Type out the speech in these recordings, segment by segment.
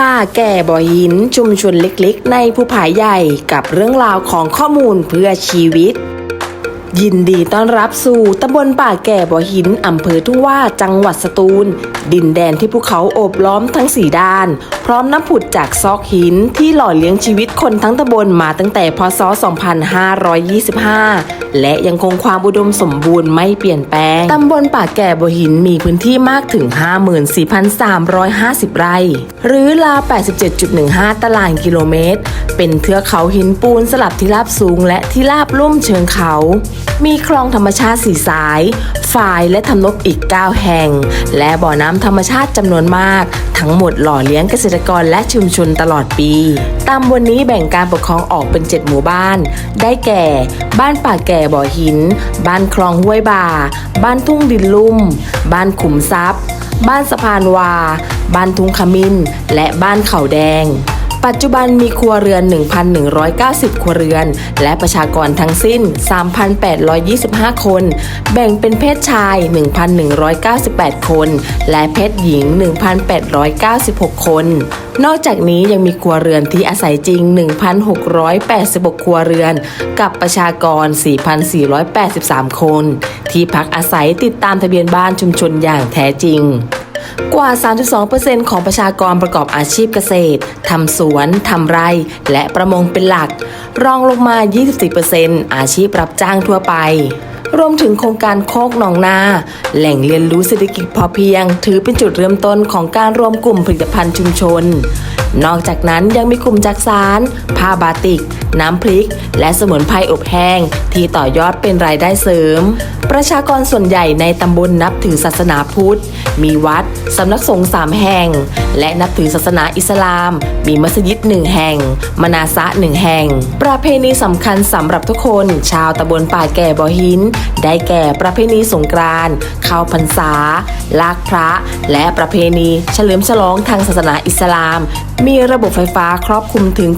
ป่าแก่บ่อหินชุมชนเล็กๆ ในภูผาใหญ่กับเรื่องราวของข้อมูลเพื่อชีวิต ยินดีต้อนรับสู่ตำบลป่าแก่บ่อหินอำเภอทุ่งว่าจังหวัดสตูล ดินแดนที่ภูเขาโอบล้อมทั้งสี่ด้าน พร้อมน้ำผุดจากซอกหินที่หล่อเลี้ยงชีวิตคนทั้งตำบลมาตั้งแต่พศ 2525 และยังคงความอุดมสมบูรณ์ไม่เปลี่ยนแปลง ตำบลป่าแก่บ่อหินมีพื้นที่มากถึง 54,350 ไร่ หรือราว 87.15 ตารางกิโลเมตร เป็นเทือกเขาหินปูนสลับที่ราบสูงและที่ราบลุ่มเชิงเขามีคลองธรรมชาติสีสายฝายและทำนบอีก 9 แห่ง และบ่อน้ำธรรมชาติจำนวนมาก ทั้งหมดหล่อเลี้ยงเกษตรกรและชุมชนตลอดปีตามวันนี้แบ่งการปกครองออกเป็น 7 หมู่บ้าน ได้แก่ บ้านป่าแก่บ่อหิน บ้านคลองห้วยบ่า บ้านทุ่งดินลุ่ม บ้านขุมทรัพย์ บ้านสะพานวา บ้านทุ่งขมิ้น และบ้านเขาแดง ปัจจุบันมีครัวเรือน 1,190 ครัวเรือน และประชากรทั้งสิ้น 3,825 คน แบ่งเป็นเพศชาย 1,198 คน และเพศหญิง 1,896 คน นอกจากนี้ยังมีครัวเรือนที่อาศัยจริง 1,686 ครัวเรือน กับประชากร 4,483 คน ที่พักอาศัยติดตามทะเบียนบ้านชุมชนอย่างแท้จริง กว่า 32%ของประชากรประกอบอาชีพเกษตร ทำสวน ทำไร่ และประมงเป็นหลัก รองลงมา 24%อาชีพรับจ้างทั่วไป รวมถึงโครงการโคกหนองนา แหล่งเรียนรู้เศรษฐกิจพอเพียง ถือเป็นจุดเริ่มต้นของการรวมกลุ่มผลิตภัณฑ์ชุมชน นอกจากนั้นยังมีกลุ่มจักสารผ้าบาติก น้ำพริก และสมุนไพรอบแห้ง ที่ต่อยอดเป็นรายได้เสริม ประชากรส่วนใหญ่ในตำบลนับถือศาสนาพุทธ มีวัดสำนักสงฆ์สามแห่ง และนับถือศาสนาอิสลาม มีมัสยิดหนึ่งแห่ง มนาซะหนึ่งแห่ง ประเพณีสำคัญสำหรับทุกคน ชาวตำบลป่าแก่บ่อหินได้แก่ประเพณีสงกรานต์เข้าพรรษา ลากพระ และประเพณีเฉลิมฉลองทางศาสนาอิสลาม มีระบบไฟฟ้าครอบคลุมถึง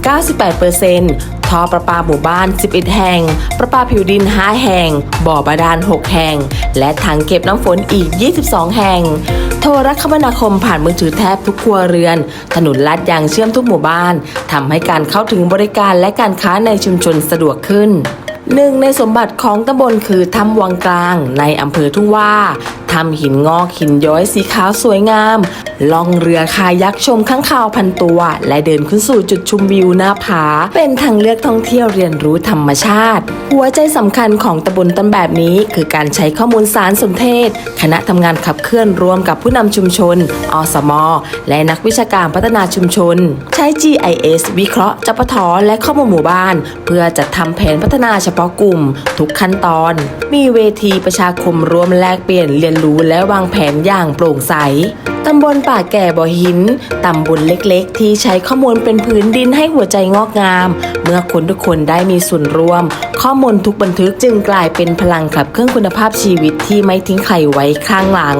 98%ท่อประปาหมู่บ้าน 11 แห่ง ประปาผิวดิน 5 แห่ง บ่อบาดาล 6 แห่ง และถังเก็บน้ำฝนอีก 22 แห่ง โทรคมนาคมผ่านมือถือแทบทุกครัวเรือน ถนนลาดยางเชื่อมทุกหมู่บ้าน ทำให้การเข้าถึงบริการและการค้าในชุมชนสะดวกขึ้น หนึ่งในสมบัติของตำบลคือถ้ำวังกลางในอำเภอทุ่งว่าถ้ำหินงอกหินย้อยสีขาวสวยงาม ล่องเรือคายักชมข้างคาวพันตัว และเดินขึ้นสู่จุดชมวิวหน้าผา เป็นทางเลือกท่องเที่ยวเรียนรู้ธรรมชาติ หัวใจสำคัญของตำบลต้นแบบนี้ คือการใช้ข้อมูลสารสนเทศ คณะทำงานขับเคลื่อนร่วมกับผู้นำชุมชน อสม และนักวิชาการพัฒนาชุมชน ใช้ GIS วิเคราะห์จัปทและข้อมูลหมู่บ้าน เพื่อจัดทำแผนพัฒนาเฉพาะกลุ่ม ทุกขั้นตอน มีเวทีประชาคมร่วมแลกเปลี่ยนเรียนรู้และวางแผนอย่างโปร่งใสตำบลป่าแก่บ่อหิน ตำบลเล็กๆ ที่ใช้ข้อมูลเป็นพื้นดินให้หัวใจงอกงาม เมื่อคนทุกคนได้มีส่วนร่วม ข้อมูลทุกบันทึกจึงกลายเป็นพลังขับเครื่องคุณภาพชีวิตที่ไม่ทิ้งใครไว้ข้างหลัง